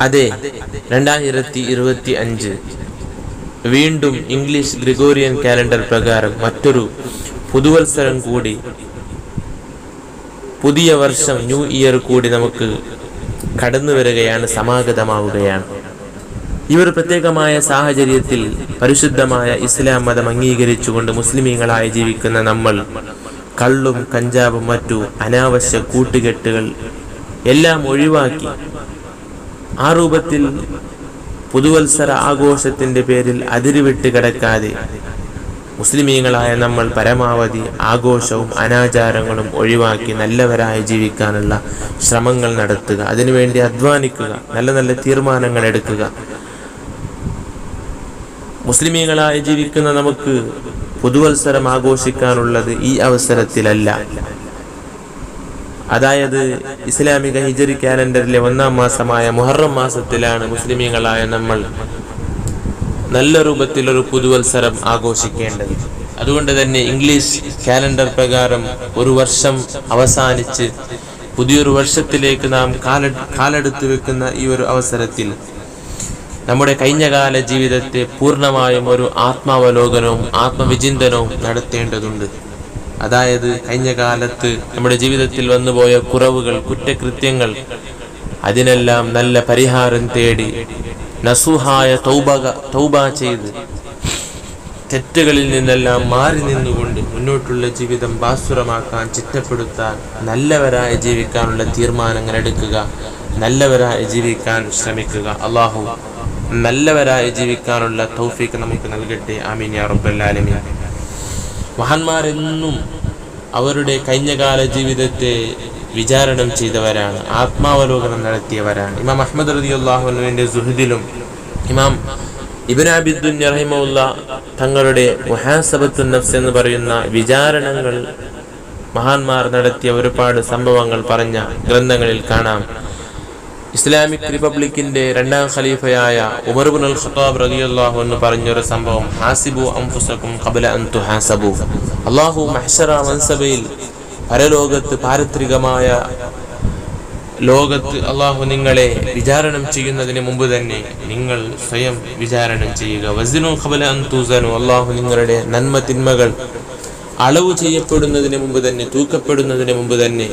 അതെ രണ്ടായിരത്തി ഇരുപത്തി അഞ്ച് വീണ്ടും ഇംഗ്ലീഷ് ഗ്രിഗോറിയൻ കാലണ്ടർ പ്രകാരം മറ്റൊരു പുതുവത്സരം കൂടി പുതിയ വർഷം ന്യൂ ഇയർ കൂടി നമുക്ക് കടന്നു വരികയാണ് സമാഗതമാവുകയാണ്. ഇവർ പ്രത്യേകമായ സാഹചര്യത്തിൽ പരിശുദ്ധമായ ഇസ്ലാം മതം അംഗീകരിച്ചുകൊണ്ട് മുസ്ലിമീങ്ങളായി ജീവിക്കുന്ന നമ്മൾ കള്ളും കഞ്ചാവും മറ്റു അനാവശ്യ കൂട്ടുകെട്ടുകൾ എല്ലാം ഒഴിവാക്കി ആ രൂപത്തിൽ പുതുവത്സര ആഘോഷത്തിന്റെ പേരിൽ അതിരുവിട്ട് കിടക്കാതെ മുസ്ലിമീങ്ങളായ നമ്മൾ പരമാവധി ആഘോഷവും അനാചാരങ്ങളും ഒഴിവാക്കി നല്ലവരായി ജീവിക്കാനുള്ള ശ്രമങ്ങൾ നടത്തുക. അതിനുവേണ്ടി അധ്വാനിക്കുക. നല്ല നല്ല തീരുമാനങ്ങൾ എടുക്കുക. മുസ്ലിമീങ്ങളായി ജീവിക്കുന്ന നമുക്ക് പുതുവത്സരം ആഘോഷിക്കാനുള്ളത് ഈ അവസരത്തിലല്ല. അതായത് ഇസ്ലാമിക ഹിജറി കാലണ്ടറിലെ ഒന്നാം മാസമായ മുഹറം മാസത്തിലാണ് മുസ്ലിമീങ്ങളായ നമ്മൾ നല്ല രൂപത്തിലൊരു പുതുവത്സരം ആഘോഷിക്കേണ്ടത്. അതുകൊണ്ട് തന്നെ ഇംഗ്ലീഷ് കാലണ്ടർ പ്രകാരം ഒരു വർഷം അവസാനിച്ച് പുതിയൊരു വർഷത്തിലേക്ക് നാം കാല കാലെടുത്ത് വെക്കുന്ന ഈ ഒരു അവസരത്തിൽ നമ്മുടെ കഴിഞ്ഞകാല ജീവിതത്തെ പൂർണമായും ഒരു ആത്മാവലോകനവും ആത്മവിചിന്തനവും നടത്തേണ്ടതുണ്ട്. അതായത് കഴിഞ്ഞ കാലത്ത് നമ്മുടെ ജീവിതത്തിൽ വന്നുപോയ കുറവുകൾ കുറ്റകൃത്യങ്ങൾ അതിനെല്ലാം നല്ല പരിഹാരം തേടി നസുഹായ തൗബക തൗബ ചെയ്ത് തെറ്റുകളിൽ നിന്നെല്ലാം മാറി നിന്നുകൊണ്ട് മുന്നോട്ടുള്ള ജീവിതം ബാസുരമാക്കാൻ ചിട്ടപ്പെടുത്താൻ നല്ലവരായി ജീവിക്കാനുള്ള തീരുമാനങ്ങൾ എടുക്കുക നല്ലവരായി ജീവിക്കാൻ ശ്രമിക്കുക. അള്ളാഹു നല്ലവരായി ജീവിക്കാനുള്ള തൗഫീക്ക് നമുക്ക് നൽകട്ടെ. ആമീൻ യാ റബ്ബല്ലാലമീൻ മഹാന്മാരെന്നും അവരുടെ കഴിഞ്ഞകാല ജീവിതത്തെ വിചാരണം ചെയ്തവരാണ് ആത്മാവലോകനം നടത്തിയവരാണ്. ഇമാം അഹമ്മദ് റതി അള്ളാഹുവിന്റെ സുഹൃദിലും ഇമാം ഇബിൻ റഹിമുല്ല തങ്ങളുടെ മുഹാസബത്തു നഫ്സ് എന്ന് പറയുന്ന വിചാരണങ്ങൾ മഹാന്മാർ നടത്തിയ ഒരുപാട് സംഭവങ്ങൾ പറഞ്ഞ ഗ്രന്ഥങ്ങളിൽ കാണാം. ഇസ്ലാമിക് റിപ്പബ്ലിക്കിന്റെ രണ്ടാം ഖലീഫയായ ഉമർബുൻ അൽ ഖത്താബ് റളിയല്ലാഹു എന്ന് പറഞ്ഞൊരു സംഭവം ഹാസിബു അംഫുസക്കും ഖബല അൻ തുഹാസബു. അല്ലാഹു മഹ്ശറ മൻസബയിൽ പരലോകത്ത് പാരത്രികമായ ലോകത്ത് അള്ളാഹു നിങ്ങളെ വിചാരണം ചെയ്യുന്നതിന് മുമ്പ് തന്നെ നിങ്ങൾ സ്വയം വിചാരണം ചെയ്യുക. വസിനു ഖബല അൻ തൂസനു. അള്ളാഹു നിങ്ങളുടെ നന്മ തിന്മകൾ അളവ് ചെയ്യപ്പെടുന്നതിന് മുമ്പ് തന്നെ തൂക്കപ്പെടുന്നതിന് മുമ്പ് തന്നെ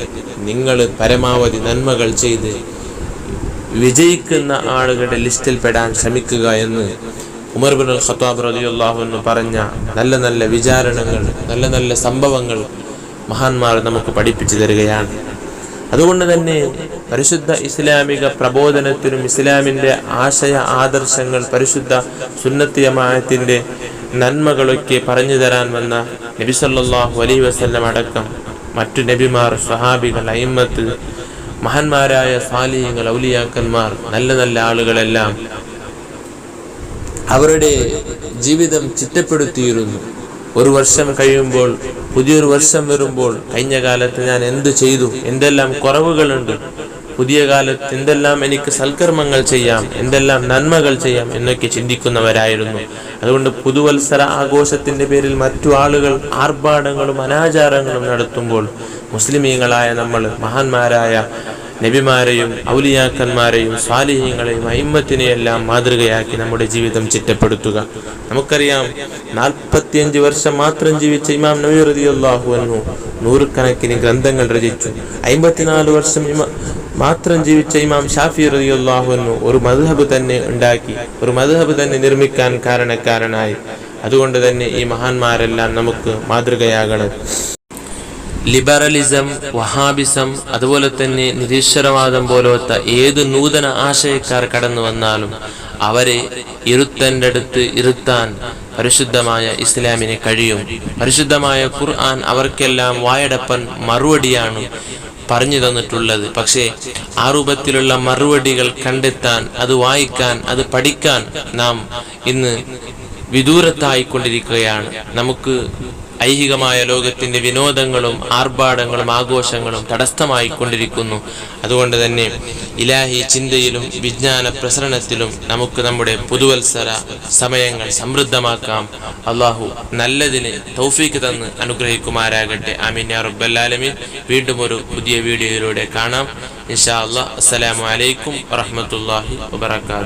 നിങ്ങൾ പരമാവധി നന്മകൾ ചെയ്ത് വിജയിക്കുന്ന ആളുകളുടെ ലിസ്റ്റിൽ പെടാൻ ശ്രമിക്കുക എന്ന് ഉമർ ബിൻ അൽ ഖത്താബ് റളിയല്ലാഹു എന്ന് പറഞ്ഞ നല്ല നല്ല വിചാരണങ്ങൾ നല്ല നല്ല സംഭവങ്ങൾ മഹാന്മാർ നമുക്ക് പഠിപ്പിച്ചു തരികയാണ്. അതുകൊണ്ട് തന്നെ പരിശുദ്ധ ഇസ്ലാമിക പ്രബോധനത്തിനും ഇസ്ലാമിന്റെ ആശയ ആദർശങ്ങൾ പരിശുദ്ധ സുന്നത്തിയമായത്തിന്റെ നന്മകളൊക്കെ പറഞ്ഞു തരാൻ വന്ന നബിസല്ലാഹു അലൈഹി വസല്ലം അടക്കം മറ്റു നബിമാർ സ്വഹാബികൾ അയിമത്ത് മഹാന്മാരായ സാലിഹ്യങ്ങൾ ഔലിയാക്കന്മാർ നല്ല നല്ല ആളുകളെല്ലാം അവരുടെ ജീവിതം ചിട്ടപ്പെടുത്തിയിരുന്നു. ഒരു വർഷം കഴിയുമ്പോൾ പുതിയൊരു വർഷം വരുമ്പോൾ കഴിഞ്ഞ കാലത്ത് ഞാൻ എന്ത് ചെയ്തു? എന്തെല്ലാം കുറവുകളുണ്ട്? പുതിയ കാലത്ത് എന്തെല്ലാം എനിക്ക് സൽക്കർമ്മങ്ങൾ ചെയ്യാം? എന്തെല്ലാം നന്മകൾ ചെയ്യാം? എന്നൊക്കെ ചിന്തിക്കുന്നവരായിരുന്നു. അതുകൊണ്ട് പുതുവത്സര ആഘോഷത്തിന്റെ പേരിൽ മറ്റു ആളുകൾ ആർഭാടങ്ങളും അനാചാരങ്ങളും നടത്തുമ്പോൾ മുസ്ലിമീങ്ങളായ നമ്മൾ മഹാന്മാരായ നബിമാരെയും ഔലിയാക്കന്മാരെയും സ്വാലിഹ്യങ്ങളെയും അയിമ്മത്തിനെയെല്ലാം മാതൃകയാക്കി നമ്മുടെ ജീവിതം ചിട്ടപ്പെടുത്തുക. നമുക്കറിയാം നാൽപ്പത്തിയഞ്ച് വർഷം മാത്രം ജീവിച്ച ഇമാം നബി റതിയാഹു എന്നു നൂറുകണക്കിന് ഗ്രന്ഥങ്ങൾ രചിച്ചു. അമ്പത്തിനാല് വർഷം മാത്രം ജീവിച്ച ഇമാം ഷാഫി റതിയാഹു എന്നു ഒരു മധുഹബ് തന്നെ ഉണ്ടാക്കി ഒരു മധുഹബ് തന്നെ നിർമ്മിക്കാൻ കാരണക്കാരനായി. അതുകൊണ്ട് തന്നെ ഈ മഹാന്മാരെല്ലാം നമുക്ക് മാതൃകയാകണം. ലിബറലിസം വഹാബിസം അതുപോലെ തന്നെ നിരീശ്വരവാദം പോലത്തെ ഏത് നൂതന ആശയക്കാർ കടന്നു വന്നാലും അവരെ ഇരുത്തന്റെ അടുത്ത് ഇരുത്താൻ പരിശുദ്ധമായ ഇസ്ലാമിന് കഴിയും. പരിശുദ്ധമായ ഖുർആൻ അവർക്കെല്ലാം വായടപ്പൻ മറുപടിയാണ് പറഞ്ഞു തന്നിട്ടുള്ളത്. പക്ഷേ ആ രൂപത്തിലുള്ള മറുപടികൾ കണ്ടെത്താൻ അത് വായിക്കാൻ അത് പഠിക്കാൻ നാം ഇന്ന് വിദൂരത്തായിക്കൊണ്ടിരിക്കുകയാണ്. നമുക്ക് ഐഹികമായ ലോകത്തിന്റെ വിനോദങ്ങളും ആർഭാടങ്ങളും ആഘോഷങ്ങളും തടസ്സമായി കൊണ്ടിരിക്കുന്നു അതുകൊണ്ട് തന്നെ ഇലാഹി ചിന്തയിലും വിജ്ഞാന പ്രസരണത്തിലും നമുക്ക് നമ്മുടെ പുതുവത്സര സമയങ്ങൾ സമൃദ്ധമാക്കാം. അള്ളാഹു നല്ലതിന് തൗഫീക്ക് തന്ന് അനുഗ്രഹിക്കുമാരാകട്ടെ ആമീൻ യാ വീണ്ടും ഒരു പുതിയ വീഡിയോയിലൂടെ കാണാം. ഇൻഷാ അള്ളാഹ്. അസ്സലാമു അലൈക്കും വറഹ്മത്തുള്ളാഹി വബറകാതുഹു.